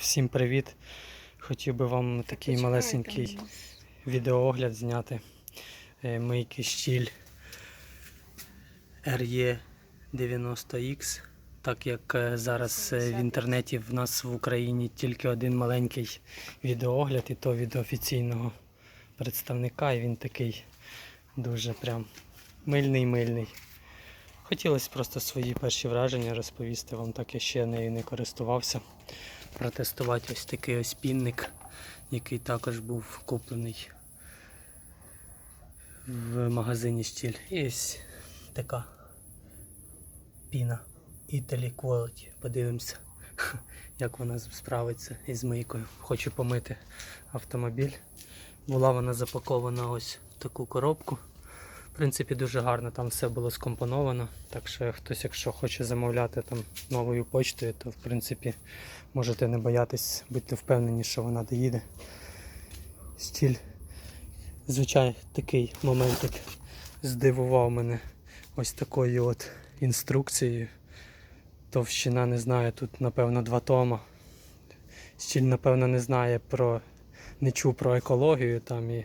Всім привіт! Хотів би вам такий малесенький відеоогляд зняти. Е, Мийки щіль RE 90X. Так як е, зараз е, в інтернеті в нас в Україні тільки один маленький відеоогляд, і то від офіційного представника, і він такий дуже прям мильний-мильний. Хотілося просто свої перші враження розповісти вам, так я ще нею не користувався. Протестувати ось такий ось пінник, який також був куплений в магазині Стіль. І ось така піна Italy Quality. Подивимося, як вона справиться із мийкою. Хочу помити автомобіль. Була вона запакована ось в таку коробку. Принципі, дуже гарно там все було скомпоновано. Так що хтось, якщо хоче замовляти там новою почтою, то в принципі можете не боятись, будьте впевнені, що вона доїде. Стіль, звичайно, такий моментик здивував мене ось такою от інструкцією. Товщина не знаю, тут напевно два тома. Стіль, напевно, не знає про. не чув про екологію там і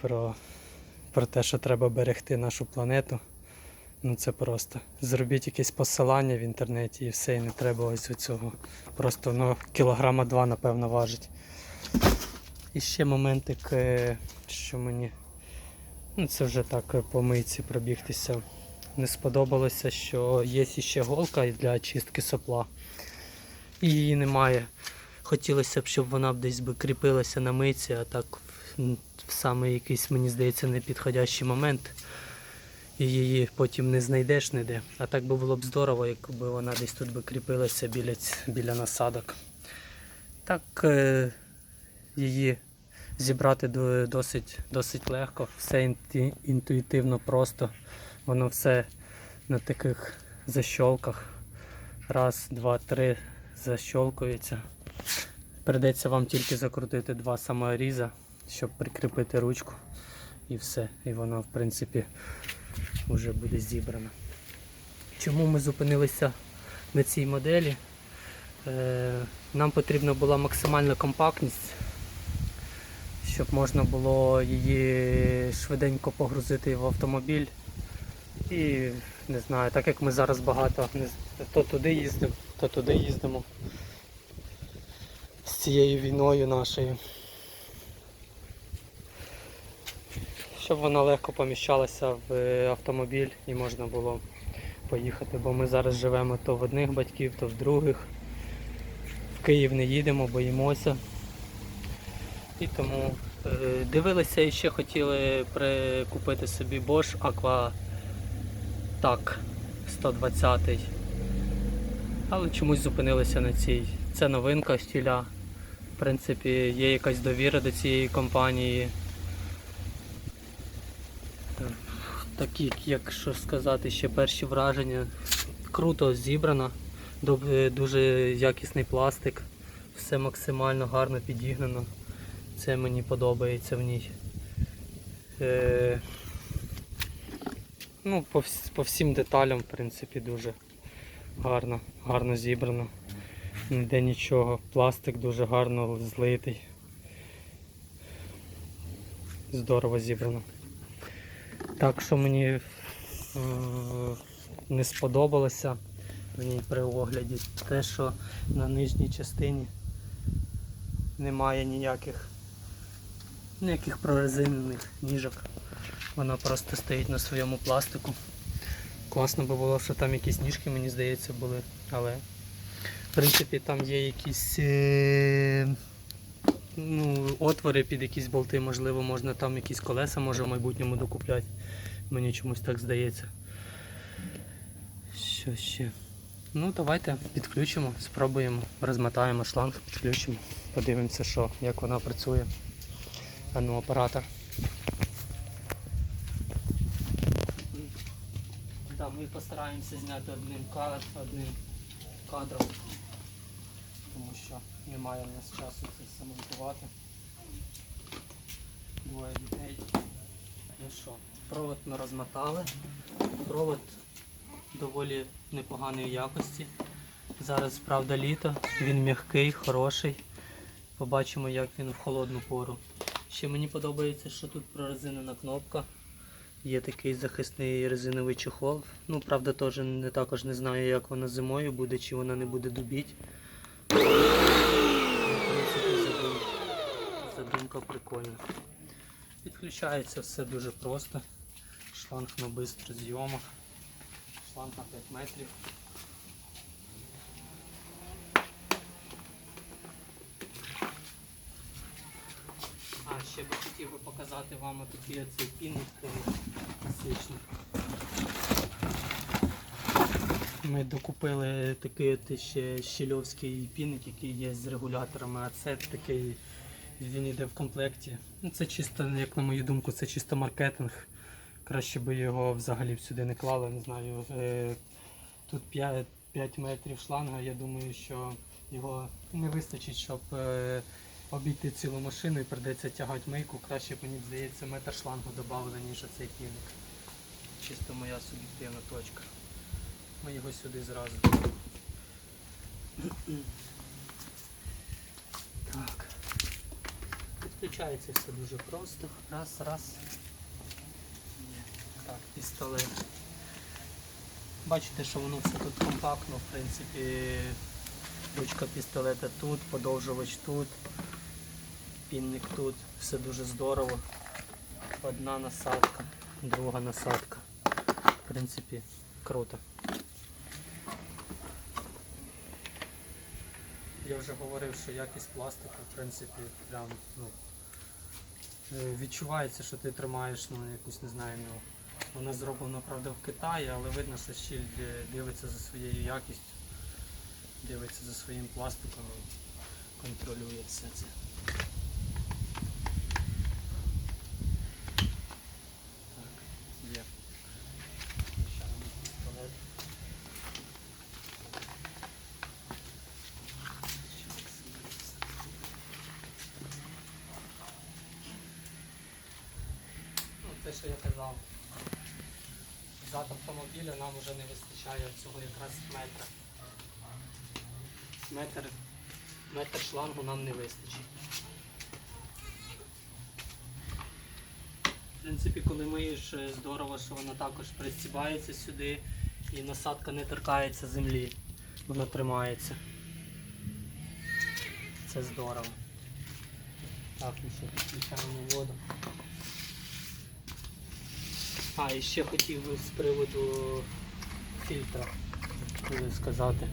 про про те, що треба берегти нашу планету. Ну це просто. Зробіть якесь посилання в інтернеті і все, і не треба ось цього. Просто ну, кілограма два, напевно, важить. І ще моментик, е, що мені, ну це вже так е, по мийці пробігтися. Не сподобалося, що є ще голка для очистки сопла. І її немає. Хотілося б, щоб вона десь би кріпилася на мийці, а так в саме якийсь, мені здається, непідходящий момент. І її потім не знайдеш ніде. А так би було б здорово, якби вона десь тут би кріпилася біля, біля насадок. Так е, її зібрати досить, досить легко, все інту- інтуїтивно просто. Воно все на таких защолках. Раз, два, три защолкується. Придеться вам тільки закрутити два саморіза, щоб прикріпити ручку. І все. І воно, в принципі, вже буде зібрано. Чому ми зупинилися на цій моделі? Е, нам потрібна була максимальна компактність, щоб можна було її швиденько погрузити в автомобіль. І не знаю, так як ми зараз багато то туди їздимо, то туди їздимо з цією війною нашою. Щоб вона легко поміщалася в е, автомобіль і можна було поїхати, бо ми зараз живемо то в одних батьків, то в других. В Київ не їдемо, боїмося. І тому е, дивилися і ще хотіли прикупити собі Bosch Aqua так, 120 Але чомусь зупинилися на цій. Це новинка стіля. В принципі, є якась довіра до цієї компанії. Такі, якщо сказати, ще перші враження. Круто зібрано, дуже якісний пластик, все максимально гарно підігнано. Це мені подобається в ній. Е, Ну, по, по всім деталям, в принципі, дуже гарно, гарно зібрано. Ніде нічого. Пластик дуже гарно злитий. Здорово зібрано. Так що мені е, не сподобалося в ній при огляді те, що на нижній частині немає ніяких ніяких прорезинених ніжок. Вона просто стоїть на своєму пластику. Класно би було, що там якісь ніжки, мені здається, були, але в принципі там є якісь е, ну, отвори під якісь болти, можливо, можна там якісь колеса може в майбутньому докупляти. Мені чомусь так здається. Що ще? Ну, давайте підключимо, спробуємо, розмотаємо шланг, підключимо, подивимося, що, як вона працює. А ну, оператор. Да, ми постараємося зняти одним кадром, одним кадром, тому що немає в нас часу це все монтувати. Двоє дітей. Ну що, провод ми розмотали. Провод доволі непоганої якості. Зараз, правда, літо, він м'який, хороший. Побачимо, як він в холодну пору. Ще мені подобається, що тут прорезинена кнопка. Є такий захисний резиновий чохол. Ну, правда, теж не також не знаю, як вона зимою буде, чи вона не буде дубіть. Ну, задумка прикольна. Підключається все дуже просто. Шланг на бистро зйомах. Шланг на 5 метрів. А, ще би хотів би показати вам такий оцей пінник класичний. Ми докупили такий ще щільовський пінник, який є з регуляторами, а це такий, він йде в комплекті. Ну, Це чисто, як на мою думку, це чисто маркетинг. Краще би його взагалі сюди не клали, не знаю. Е, Тут 5, 5 метрів шланга, я думаю, що його не вистачить, щоб е, обійти цілу машину і придеться тягати мийку. Краще мені здається метр шлангу додали, ніж оцей пінник. Чисто моя суб'єктивна точка. Ми його сюди зразу. Так. Підключається все дуже просто. Раз, раз. Пістолет. Бачите, що воно все тут компактно, в принципі. Ручка пістолета тут, подовжувач тут, пінник тут, все дуже здорово. Одна насадка, друга насадка. В принципі, круто. Я вже говорив, що якість пластику, в принципі, прям, ну, е, відчувається, що ти тримаєш, ну, якусь, не знаю, ну, вона зроблена, правда, в Китаї, але видно, що щіль е, дивиться за своєю якістю, дивиться за своїм пластиком контролює все це. Ну, те, що я казав. Зад автомобіля нам вже не вистачає цього якраз метра. Метр, метр шлангу нам не вистачить. В принципі, коли миєш, е, здорово, що вона також присібається сюди і насадка не торкається землі. Вона тримається. Це здорово. Так, ми ще підключаємо воду. А, і ще хотів би з приводу фільтра сказати.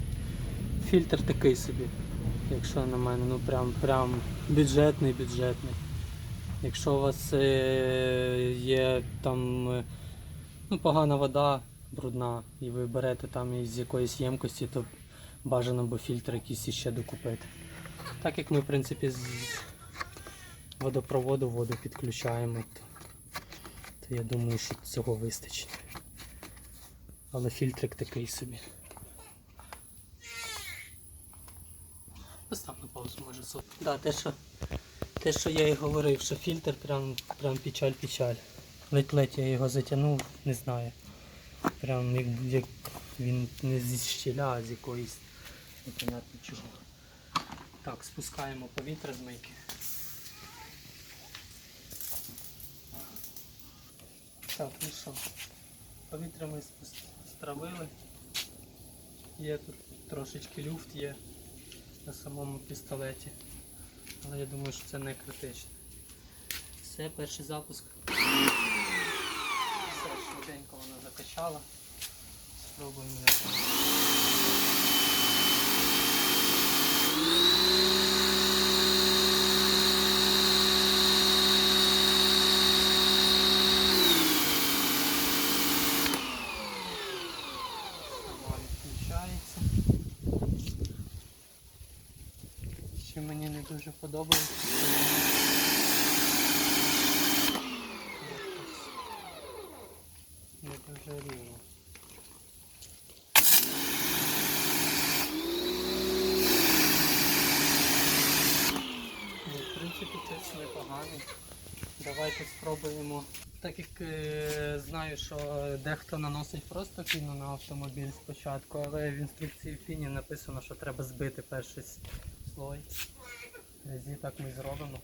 Фільтр такий собі, якщо на мене, ну прям прям бюджетний, бюджетний. Якщо у вас е, є там е, ну, погана вода, брудна, і ви берете там із якоїсь ємкості, то бажано би фільтр якийсь іще докупити. Так як ми, в принципі, з водопроводу воду підключаємо, то, я думаю, що цього вистачить. Але фільтрик такий собі. Постав на паузу, може сот. Да, те, що, те, що я і говорив, що фільтр прям, прям печаль-печаль. Ледь-ледь я його затягнув, не знаю. Прям як, як він не зі щіля, а з якоїсь непонятно чого. Так, спускаємо повітря з мийки. Так, ну що, повітря ми стравили. Є тут трошечки люфт є на самому пістолеті. Але я думаю, що це не критично. Все, перший запуск. Все, швиденько воно закачало. Спробуємо як воно. Сама відключається. Що мені не дуже подобається. Не дуже рівно. В принципі, тест непоганий. Давайте спробуємо так як е, знаю, що дехто наносить просто піну на автомобіль спочатку, але в інструкції в піні написано, що треба збити перший слой. Резі так ми зробимо.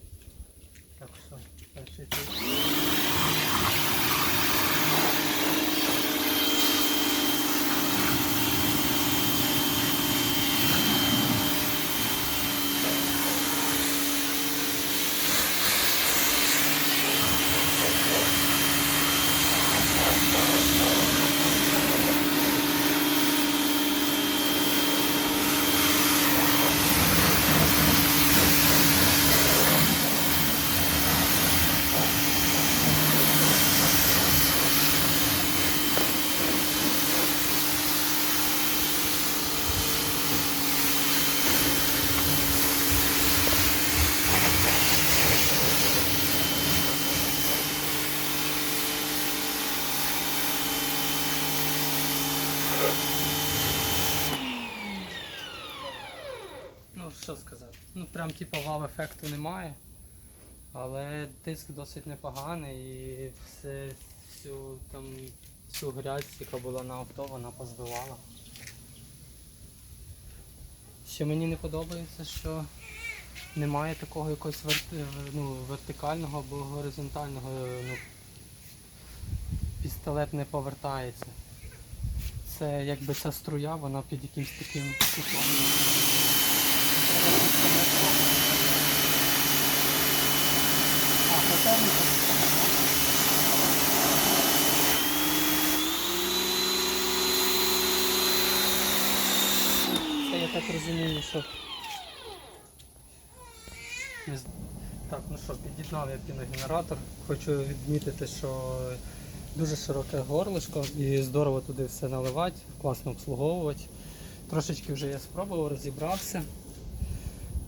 Так що перший Ну, що сказати. Ну, прям типу вау ефекту немає. Але диск досить непоганий і все, всю, там, всю грязь, яка була на авто, вона позбивала. Що мені не подобається, що немає такого якогось вер- ну, вертикального або горизонтального. Ну, пістолет не повертається. Це якби ця струя, вона під якимсь таким кутом. Це я так розумію, що. Так, ну що, під'єднав я піногенератор. Хочу відмітити, що дуже широке горлишко і здорово туди все наливати, класно обслуговувати. Трошечки вже я спробував, розібрався.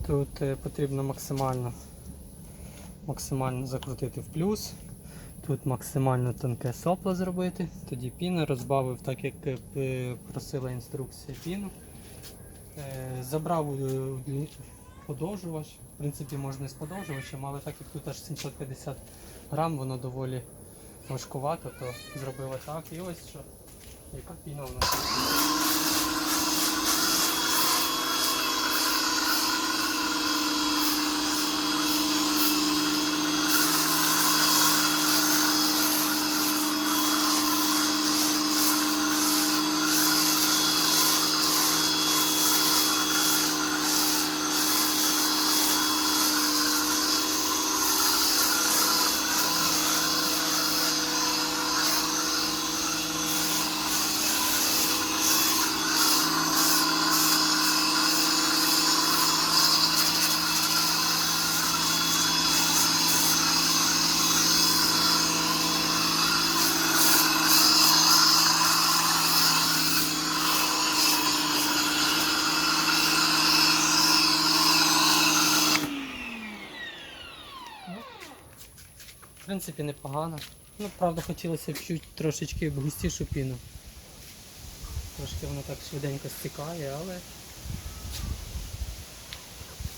Тут е, потрібно максимально, максимально закрутити в плюс. Тут максимально тонке сопло зробити, тоді піна розбавив, так як е, просила інструкція піну. Е, Забрав подовжувач. В принципі, можна і з подовжувачем, але так як тут аж 750 грам, воно доволі важкувато, то зробив так. І ось що, яка піна у нас. Принципі, непогано. Ну, правда, хотілося б чуть трошечки густішу піну. Трошки воно так швиденько стікає, але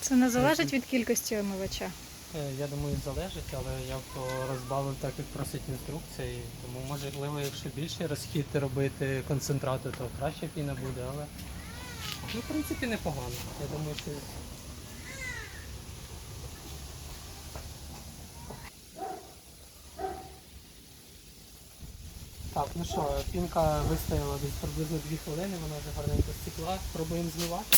Це не залежить від кількості омивача. е, я думаю залежить, але я розбавив так, як просить інструкція. І тому можливо, якщо більше розхід робити концентрату, то краще піна буде, але ну, в принципі непогано. Я думаю, що ну що, пінка вистояла десь приблизно 2 хвилини, вона вже гарненько стекла. Пробуємо змивати.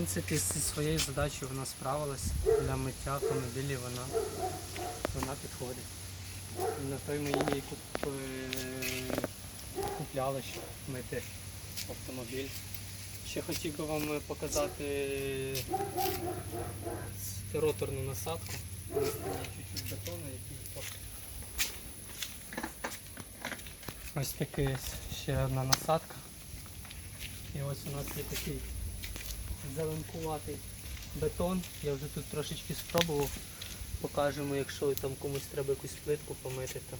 Принципі, зі своєю задачею вона справилась. Для миття автомобілів вона, вона підходить. На той ми її куп, е, купляли, щоб мити автомобіль. Ще хотів би вам показати роторну насадку. Чуть-чуть бетону, який. Ось такий ще одна насадка. І ось у нас є такий зеленкуватий бетон. Я вже тут трошечки спробував. Покажемо, якщо там комусь треба якусь плитку помити, то.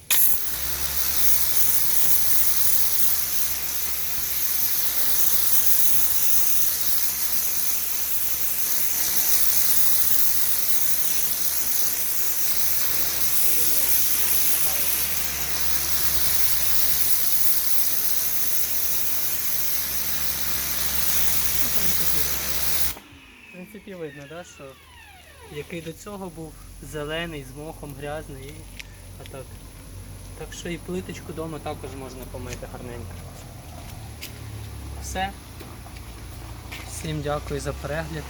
Ну, в принципі, видно. В принципі, видно, да, що який до цього був зелений, з мохом, грязний. А так. так що і плиточку вдома також можна помити гарненько. Все. Всім дякую за перегляд.